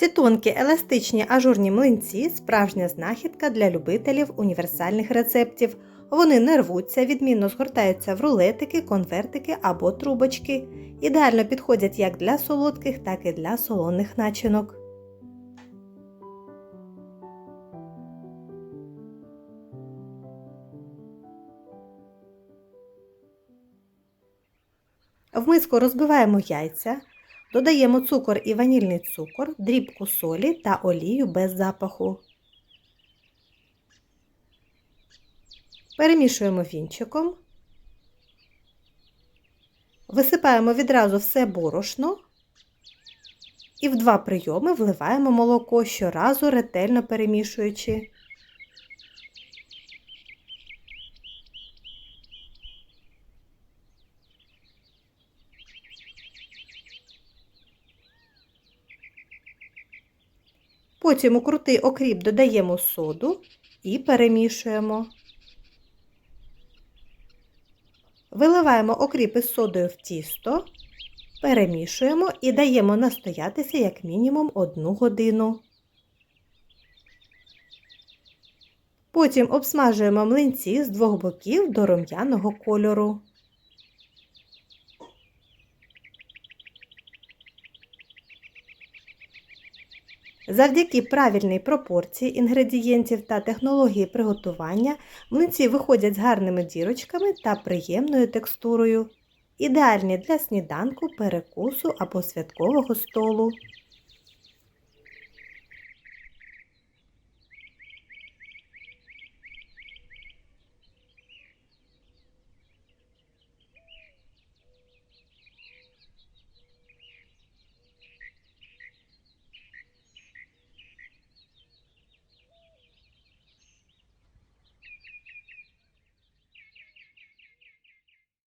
Ці тонкі еластичні ажурні млинці справжня знахідка для любителів універсальних рецептів. Вони не рвуться, відмінно згортаються в рулетики, конвертики або трубочки. Ідеально підходять як для солодких, так і для солоних начинок. В миску розбиваємо яйця, додаємо цукор і ванільний цукор, дрібку солі та олію без запаху. Перемішуємо вінчиком. Висипаємо відразу все борошно і в два прийоми вливаємо молоко щоразу ретельно перемішуючи. Потім у крутий окріп додаємо соду і перемішуємо. Виливаємо окріп із содою в тісто, перемішуємо і даємо настоятися як мінімум 1 годину. Потім обсмажуємо млинці з двох боків до рум'яного кольору. Завдяки правильній пропорції інгредієнтів та технології приготування млинці виходять з гарними дірочками та приємною текстурою, ідеальні для сніданку, перекусу або святкового столу.